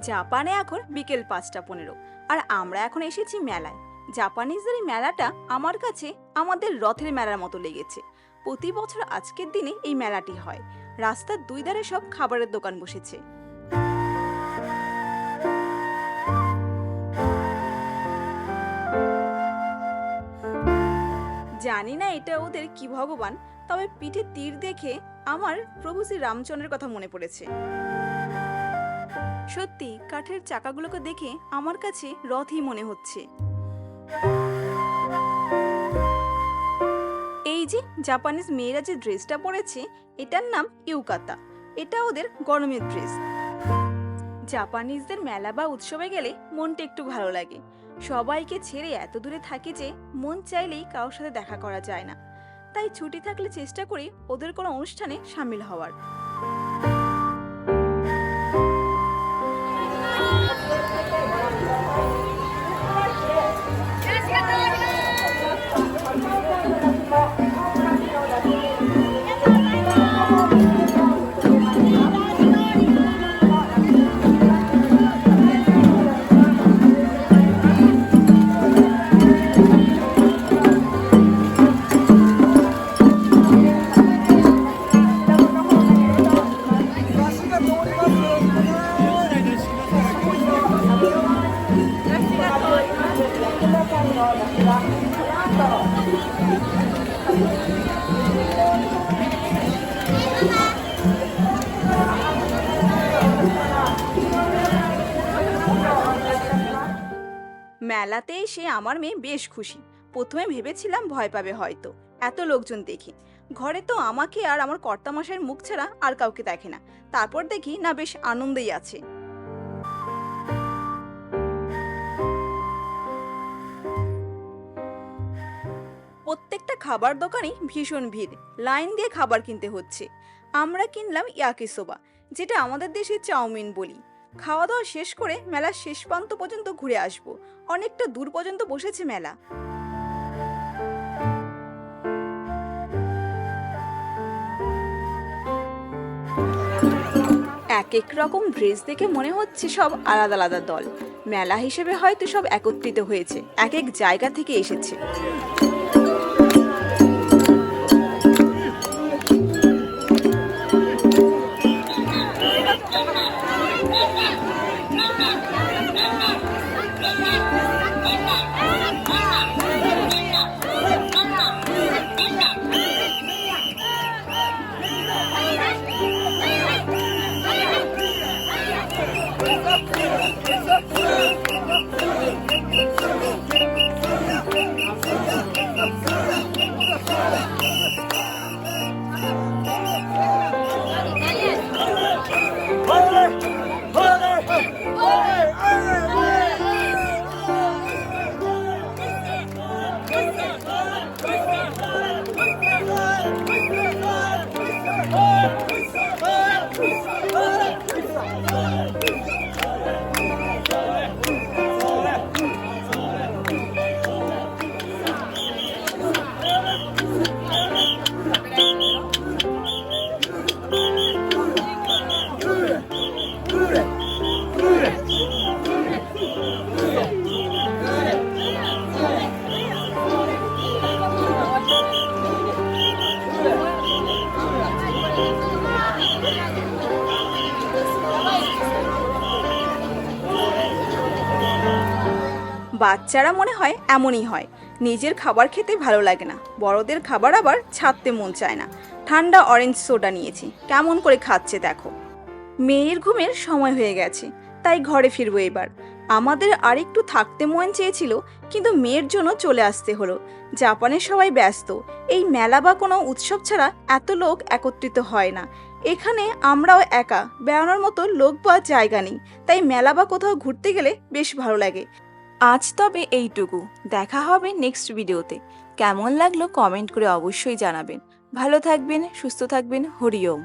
জাপানে এখন বিকেল পাঁচটা পনেরো। আর আমরা এখন এসেছি মেলায়। জাপানিজদের এই মেলাটা আমার কাছে আমাদের রথের মেলার মতো লেগেছে। প্রতি বছর আজকের দিনে এই মেলাটি হয়। রাস্তার দুই ধারে সব খাবারের দোকান বসেছে। জানি না এটা ওদের কি ভগবান, তবে পিঠে তীর দেখে আমার প্রভু শ্রী রামচন্দ্রের কথা মনে পড়েছে। সত্যি কাঠের চাকাগুলোকে দেখে আমার কাছে রথই মনে হচ্ছে। এই যে জাপানিজ মেয়েরা যে ড্রেসটা পরেছে, এটার নাম ইউকাতা। এটা ওদের গরমের ড্রেস। জাপানিজদের মেলা বা উৎসবে গেলে মনটা একটু ভালো লাগে। সবাইকে ছেড়ে এত দূরে থাকি যে মন চাইলেই কারোর সাথে দেখা করা যায় না। তাই ছুটি থাকলে চেষ্টা করি ওদের কোনো অনুষ্ঠানে সামিল হওয়ার। মেলাতে এসে আমার মেয়ে বেশ খুশি। প্রথমে ভেবেছিলাম ভয় পাবে হয়তো। এত লোকজন দেখি। ঘরে তো আমাকে আর আমার কর্তামশাইয়ের মুখ ছাড়া আর কাউকে দেখে না। তারপর দেখি, না, বেশ আনন্দেই আছে। খাবার দোকানেই ভীষণ ভিড়। লাইন দিয়ে খাবার কিনতে হচ্ছে। আমরা কিনলাম ইয়াকিসোবা যেটা আমাদের দেশে চাউমিন বলি। খাওয়া দাওয়া শেষ করে মেলার শেষ প্রান্ত পর্যন্ত ঘুরে আসব। অনেকটা দূর পর্যন্ত বসেছে মেলা। এক এক রকম ড্রেস দেখে মনে হচ্ছে সব আলাদা আলাদা দল। মেলা হিসেবে হয়তো সব একত্রিত হয়েছে, এক এক জায়গা থেকে এসেছে। বাচ্চারা মনে হয় এমনই হয়। নিজের খাবার খেতে ভালো লাগে না। বড়দের খাবার আবার ছাড়তে মন চায় না। ঠান্ডা অরেঞ্জ সোডা নিয়েছি। কেমন করে খাচ্ছে দেখো। মেয়ের ঘুমের সময় হয়ে গেছে। তাই ঘরে ফিরবো এবার। আমাদের আরেকটু থাকতে মন চেয়েছিল, কিন্তু মেয়ের জন্য চলে আসতে হলো। জাপানের সবাই ব্যস্ত। এই মেলা বা কোনো উৎসব ছাড়া এত লোক একত্রিত হয় না। এখানে আমরাও একা। বেড়ানোর মতো লোক বা জায়গা নেই। তাই মেলা বা কোথাও ঘুরতে গেলে বেশ ভালো লাগে। আজ তবে এইটুকু। দেখা হবে নেক্সট ভিডিওতে কেমন লাগল কমেন্ট করে অবশ্যই জানাবেন। ভালো থাকবেন, সুস্থ থাকবেন হরিওম